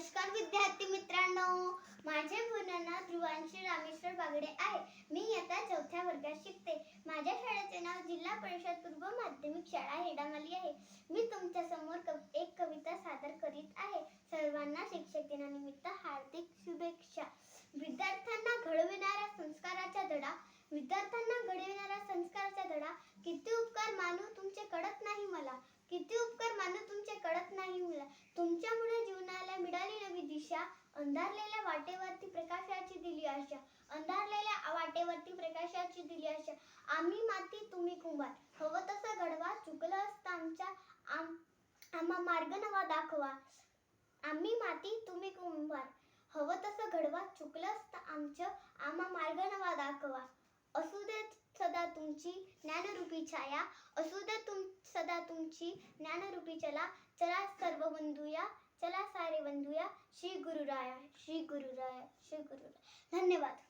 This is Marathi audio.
नमस्कार विद्यार्थी मित्रांनो. माझे पूर्ण नाव ध्रुवांशी रामेश्वर बागडे आहे. मी इयत्ता चौथ्या वर्गात शिकते. माझ्या शाळेचे नाव जिल्हा परिषद पूर्व माध्यमिक शाळा हेडामाली आहे. मी तुमच्यासमोर एक कविता सादर करीत आहे. सर्वांना शिक्षक दिनानिमित्त हार्दिक शुभेच्छा. विद्या नवी अंधारलेल्या वाटेवरती प्रकाशाची दिली आशा अंधारलेल्या वाटेवरती प्रकाशाची दिली आशा आम्ही माती तुम्ही कुंभार. हवं तसा घडवा चुकलं असता आमच्या आम आम्हा मार्ग नवा दाखवा. आम्ही माती तुम्ही कुंभार. हवं तसं घडवा चुकलं असतं आमचं आम्हा मार्ग नवा दाखवा. असू दे सदा तुमची ज्ञानरूपी छाया. असू दे तुम सदा तुमची ज्ञानरूपी चला. चला सर्व बंधूया चला बंधूया श्री गुरुराया श्री गुरुराया श्री गुरुराया. धन्यवाद.